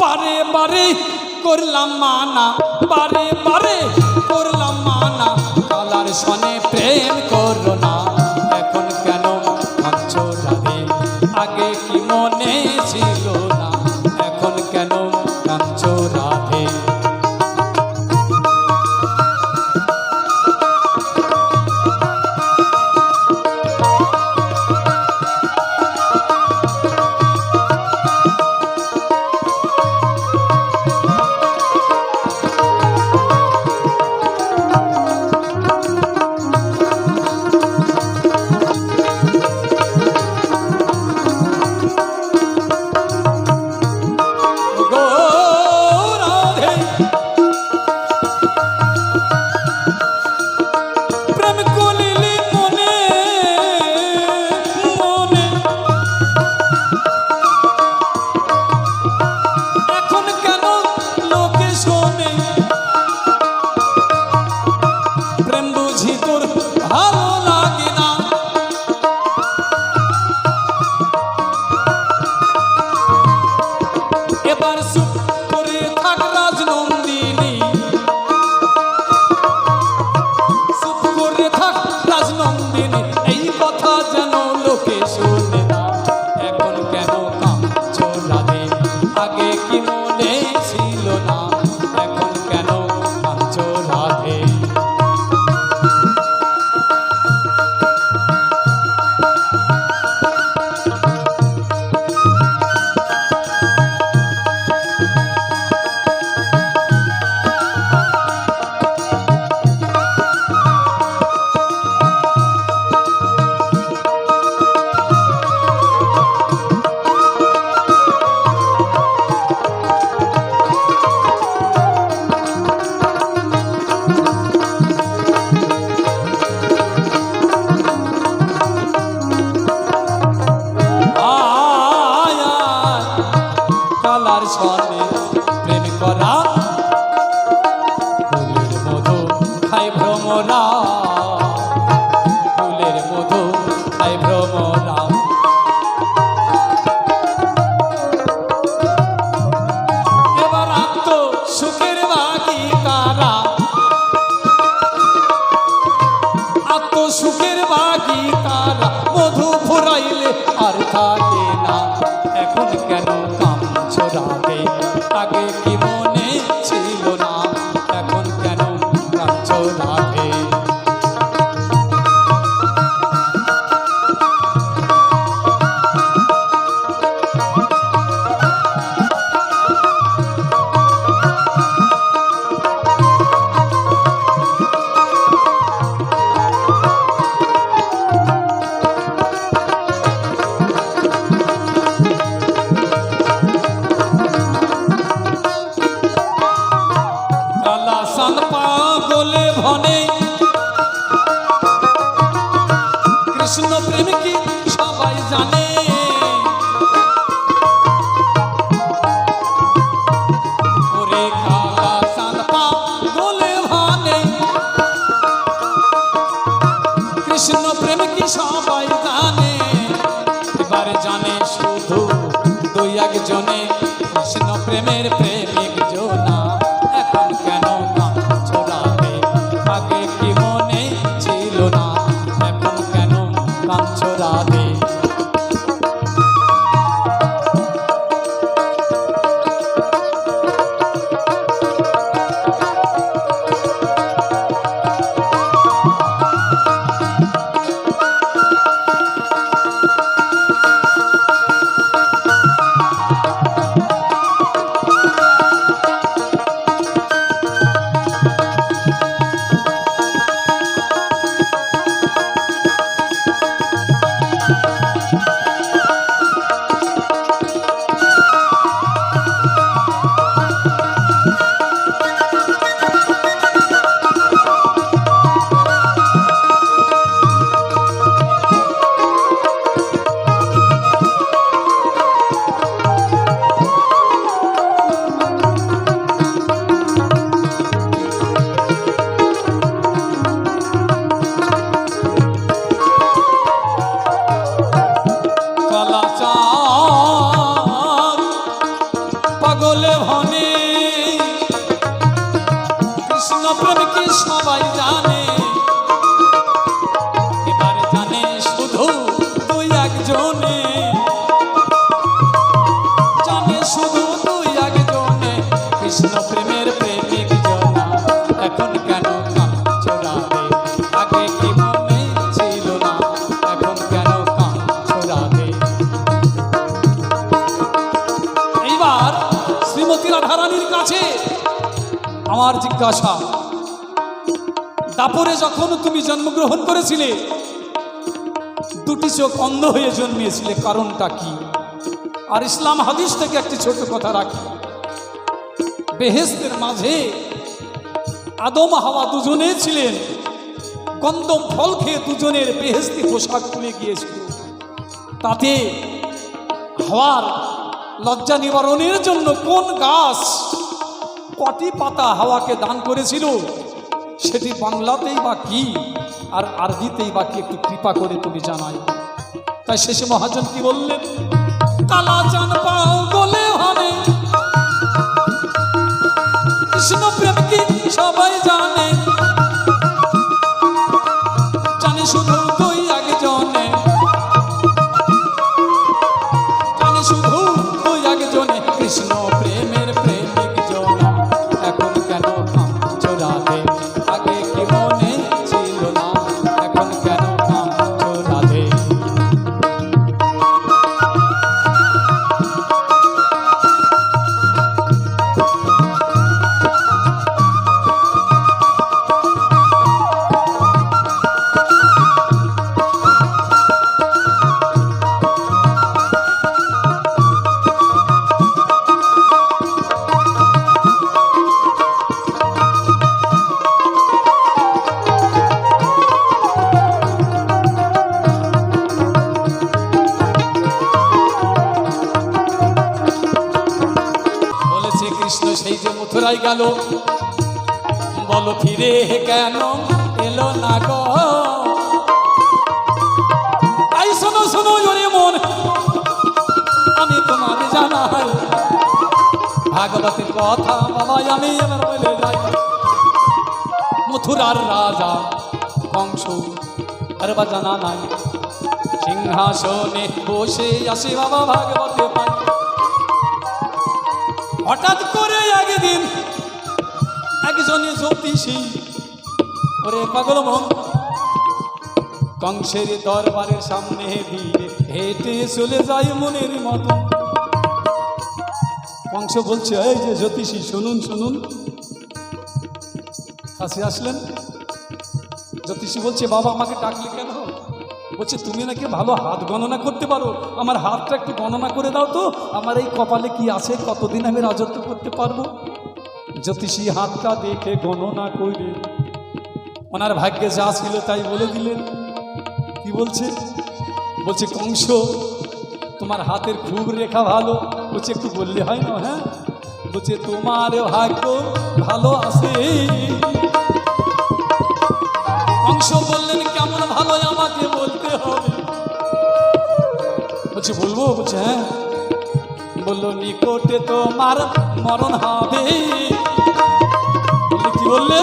বারে বারে করলাম মানা, বারে বারে করলাম মানা। কালার সনে প্রেম করল না, এখন কেন আগে কি মনে ছিল about a ধনে। কৃষ্ণ প্রেম কি সবাই জানে? কৃষ্ণ প্রেম কি সবাই জানে? এবারে জানে শুধু দুই একজনে কৃষ্ণ প্রেমের প্রেম। পাগলে ভনে। আমার জিজ্ঞাসা। দাপরে যখন তুমি জন্মগ্রহণ করেছিলে, দুটি চোখ অন্ধ হয়ে জন্মিয়েছিলে, কারণটা কি? আর ইসলাম হাদিস থেকে একটি ছোট কথা রাখি। বেহেস্তের মাঝে আদম হাওয়া দুজনে ছিলেন। গন্দম ফল খেয়ে দুজনের বেহেস্তি পোশাক খুলে গিয়েছিল। তাতে হাওয়ার লজ্জা নিবারণের জন্য কোন গাছ কটি পাতা হাওয়াকে দান করেছিল? সেটি বাংলাতেই বা কি? আর আরবিতেই বা কি একটু কৃপা করে তুমি জানাই। তাই শেষে মহাজন কি বললেন? কালা চান পাও গলে সেই যে মথুরায় গেল? বলো, ফিরে কেন এলো না গো? শোনো শোনো, জোরে মন। আমি তোমার ভাগবতের কথা আমি এবার বলে যাই। মথুরার রাজা কংস আর বা জানা নাই। সিংহাসনে বসে আসে বাবা ভাগবতে পাই হঠাৎ করে একজনে জ্যোতিষী ওরে পাগল মন কংসের দরবারের সামনে দিয়ে হেঁটে চলে যায় মনের মতো। কংস বলছে, এই যে জ্যোতিষী, শুনুন শুনুন। কাছে আসলেন। জ্যোতিষী বলছে, বাবা, আমাকে ডাকলে কেন? বলছে, তুমি নাকি ভালো হাত গণনা করতে পারো। আমার হাতটা একটু গণনা করে দাও তো। আমার এই কপালে কি আছে? কতদিন আমি রাজত্ব করতে পারব? জ্যোতিষী হাতটা দেখে গণনা করে ওনার ভাগ্যে যা ছিল তাই বলে দিলেন। কি বলছে? বলছে, কংস, তোমার হাতের খুব রেখা ভালো। বলছে, একটু বললে হয় না হ্যাঁ? বলছে, তোমার ভাগ্য ভালো আছে। কংস বললেন, কেমন ভালো আমাকে বলতে হবে। বলছে, বলব? বলছে হ্যাঁ। বলল, নিকটে তোমার মরণ হবে। কি বললে?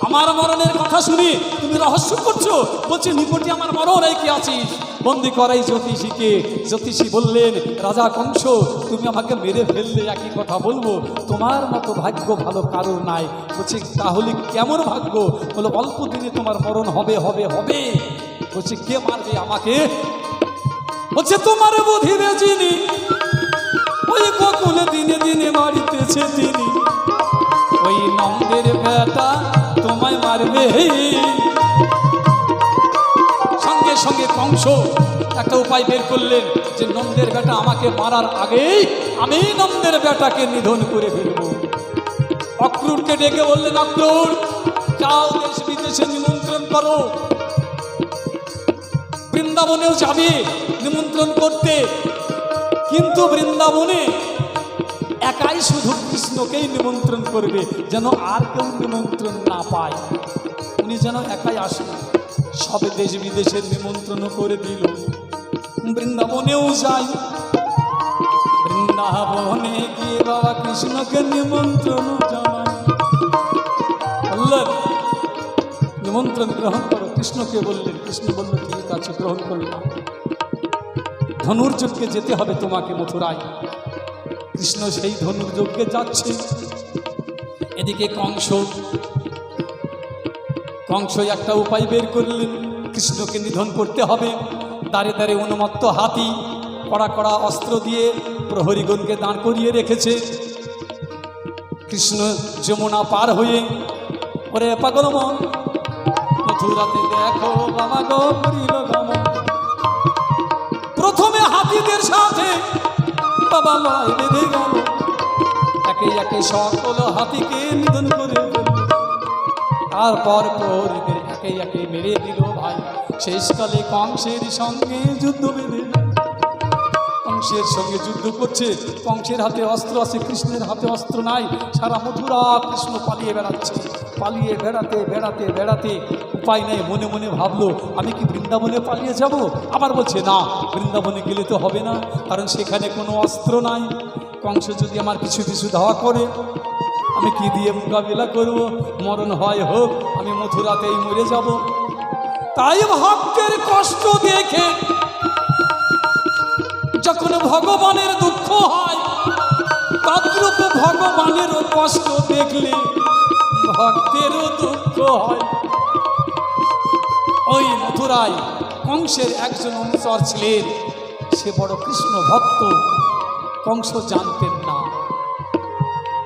আমার মরণের কথা শুনি তুমি রহস্য করছ। বলছে, নিকটে আমার মরণ কি আছিস বন্দি করাই জ্যোতিষীকে। জ্যোতিষী বললেন, রাজা কংস, তুমি আমাকে মেরে ফেললে, একই কথা বলব। তোমার মতো ভাগ্য ভালো কারোর নাই। বলছে, তাহলে কেমন ভাগ্য? বলো অল্প দিনে তোমার মরণ হবে হবে হবে। বলছে, কে মারবে আমাকে? বলছে, তোমার বুধিরে যিনি বকুলে দিনে দিনে মারিতেছে তিনি। ওই নন্দের বেটা তোমায় মারবে সঙ্গে সঙ্গে কংস একটা উপায় বের করলেন যে নন্দের বেটা আমাকে মারার আগেই আমি নন্দের বেটাকে নিধন করে ফেলব। অক্রুরকে ডেকে বললেন, অক্রুর, যাও দেশ বিদেশে নিমন্ত্রণ করো। বৃন্দাবনেও যাবে নিমন্ত্রণ করতে। কিন্তু বৃন্দাবনে একাই শুধু কৃষ্ণকেই নিমন্ত্রণ করবে, যেন আর কেউ নিমন্ত্রণ না পায়। উনি যেন একাই আসেন, সবে দেশ বিদেশের নিমন্ত্রণ করে দিল। বৃন্দাবনেও যাই। বৃন্দাবনে গিয়ে বাবা কৃষ্ণকে নিমন্ত্রণ নিমন্ত্রণ গ্রহণ করো। কৃষ্ণকে বললেন, কৃষ্ণ বলল, ঠিক আছে, গ্রহণ করলাম। ধনুর্যজ্ঞে যেতে হবে তোমাকে মথুরায়। কৃষ্ণ সেই ধনুর্যজ্ঞে যাচ্ছে। এদিকে কংস কংস একটা উপায় বের করলেন। কৃষ্ণকে নিধন করতে হবে। দাঁড়ে দাঁড়ে উন্মত্ত হাতি কড়া কড়া অস্ত্র দিয়ে প্রহরীগণকে দাঁড় করিয়ে রেখেছে। কৃষ্ণ যমুনা পার হয়ে, ওরে পাগল মন মথুরাতে দেখো, বাবা গো হাতিদের সাথে বাবা লড়াই বেঁধে গেল। একে একে সকল হাতিকে নিধন করে তারপর প্রহরীদের একে একে মেরে দিল ভাই। শেষকালে কংসের সঙ্গে যুদ্ধ বেঁধে কংসের সঙ্গে যুদ্ধ করছে। কংসের হাতে অস্ত্র আছে, কৃষ্ণের হাতে অস্ত্র নাই। সারা মথুরা কৃষ্ণ পালিয়ে বেড়াচ্ছে। পালিয়ে বেড়াতে বেড়াতে বেড়াতে উপায় নেই। মনে মনে ভাবলো, আমি কি বৃন্দাবনে পালিয়ে যাব? আবার বলছে, না, বৃন্দাবনে গেলে তো হবে না, কারণ সেখানে কোনো অস্ত্র নাই। কংস যদি আমার পিছু পিছু ধাওয়া করে, আমি কি দিয়ে মোকাবিলা করব? মরণ হয় হোক, আমি মথুরাতেই মরে যাব। তাই ভক্তের কষ্ট দেখে যখন ভগবানের দুঃখ হয় তদ্রূপ ভগবানেরও কষ্ট দেখলে ভক্তেরও দুঃখ হয়। ওই মথুরায় কংসের একজন অনুচর ছিলেন। সে বড় কৃষ্ণ ভক্ত। কংস জানতেন না।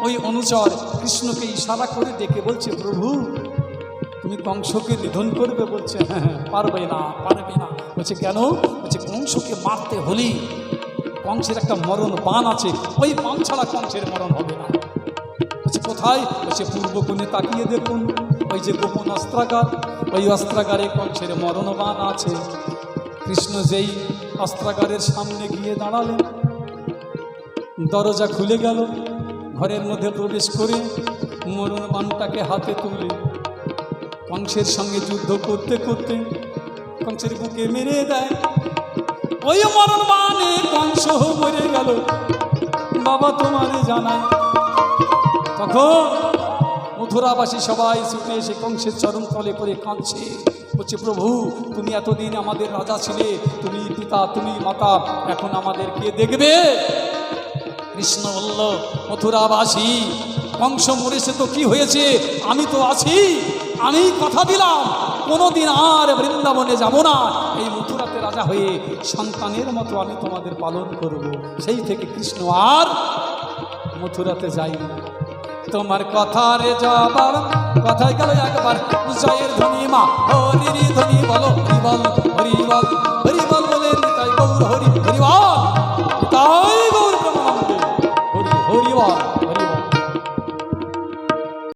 ওই অনুচর কৃষ্ণকে ইশারা করে ডেকে বলছে প্রভু তুমি কংসকে নিধন করবে? বলছে হ্যাঁ হ্যাঁ, পারবে না পারবে না। বলছে কেন? বলছে কংসকে মারতে হলেই কংসের একটা মরণ বান আছে। ওই বান ছাড়া কংসের মরণ হবে না। বলছে কোথায়? বলছে পূর্ব কোণে তাকিয়ে দেখুন। ওই যে গোপন অস্ত্রাগার ওই অস্ত্রাগারে কংসের মরণবান আছে। কৃষ্ণ যেই অস্ত্রাগারের সামনে গিয়ে দাঁড়ালেন, দরজা খুলে গেল, ঘরের মধ্যে প্রবেশ করে মরণ বানটাকে হাতে তুলে কংসের সঙ্গে যুদ্ধ করতে করতে কংসের বুকে মেরে দেয়। ওই মরণ মানে কংস মরে গেল। বাবা তোমারে জানায়, তখন মথুরাবাসী সবাই ছুটে এসে কংসের চরণ তলে করে কাঁদছে। বলছে, প্রভু, তুমি এতদিন আমাদের রাজা ছিলে। তুমি পিতা, তুমি মাতা। এখন আমাদের কে দেখবে? কৃষ্ণ বলল, মথুরাবাসী, কংস মরেছে তো কি হয়েছে? আমি তো আছি। আমি কথা দিলাম। কোনোদিন আর বৃন্দাবনে যাব না। এই মথুরাতে রাজা হয়ে সন্তানের মতো আমি তোমাদের পালন করব। সেই থেকে কৃষ্ণ আর মথুরাতে যাইনি তোমার কথার জবাব কথায় গেল একবার। জয়ের ধনী মা, হরির ধনী বলো, হরি বল হরি বল হরি বল বলেন তাই গৌর হরি।